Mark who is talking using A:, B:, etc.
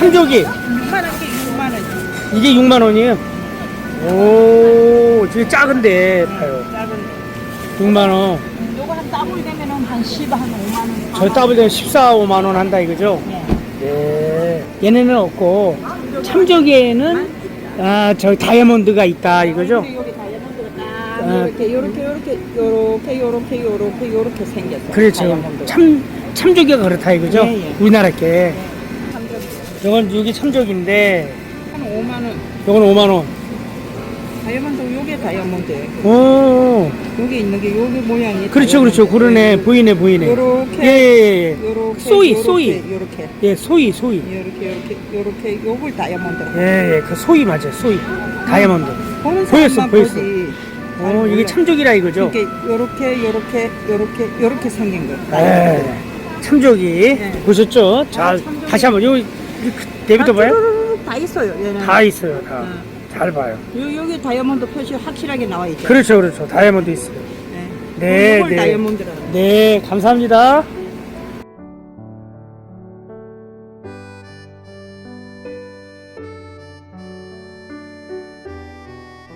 A: 참조기
B: 6만 원, 이게 6만 원.
A: 이게 6만 원이에요. 오, 되게 작은데 봐요.
B: 작은.
A: 6만 원.
B: 요거 한 더블 되면은 한 10, 한 5만 원.
A: 저 더블 되면 14, 5만 원 한다 이거죠?
B: 네.
A: 네. 얘네는 없고 참조기에는 아, 저 다이아몬드가 있다 이거죠?
B: 여기 다이아몬드가 딱
A: 아.
B: 이렇게 요렇게 요렇게 요렇게 요렇게 요렇게 요렇게 생겼어.
A: 그렇죠.
B: 다이아몬드가.
A: 참 참조기가 그렇다 이거죠?
B: 예, 예.
A: 우리나라 게. 이건 여기 참조기인데
B: 한 5만 원.
A: 이건 5만 원.
B: 다이아몬드 요게 다이아몬드예요.
A: 오.
B: 여기 있는 게 요게 모양이
A: 그렇죠, 그렇죠.
B: 다이아몬드.
A: 그러네. 보이네, 보이네.
B: 요렇게
A: 예, 예, 예.
B: 요렇게
A: 소이, 소이.
B: 요렇게
A: 예, 소이, 소이.
B: 요렇게 요렇게 요렇게 요걸 다이아몬드라고.
A: 예, 예. 그 소이 맞아요, 소이. 다이아몬드.
B: 보는
A: 보였어,
B: 사람만
A: 보였어.
B: 보지.
A: 어, 이게 참조기라 이거죠?
B: 이게 요렇게 요렇게 요렇게 요렇게 생긴 거.
A: 예. 참조기. 보셨죠? 자,
B: 아, 참조기.
A: 다시 한번, 요, 내비둬 봐요?
B: 쭈루루룩 다 있어요. 얘는.
A: 다 있어요, 다.
B: 응.
A: 잘 봐요.
B: 요, 여기 다이아몬드 표시 확실하게 나와 있죠.
A: 그렇죠, 그렇죠. 다이아몬드 있어요.
B: 네.
A: 네, 네.
B: 다이아몬드라고.
A: 네, 감사합니다.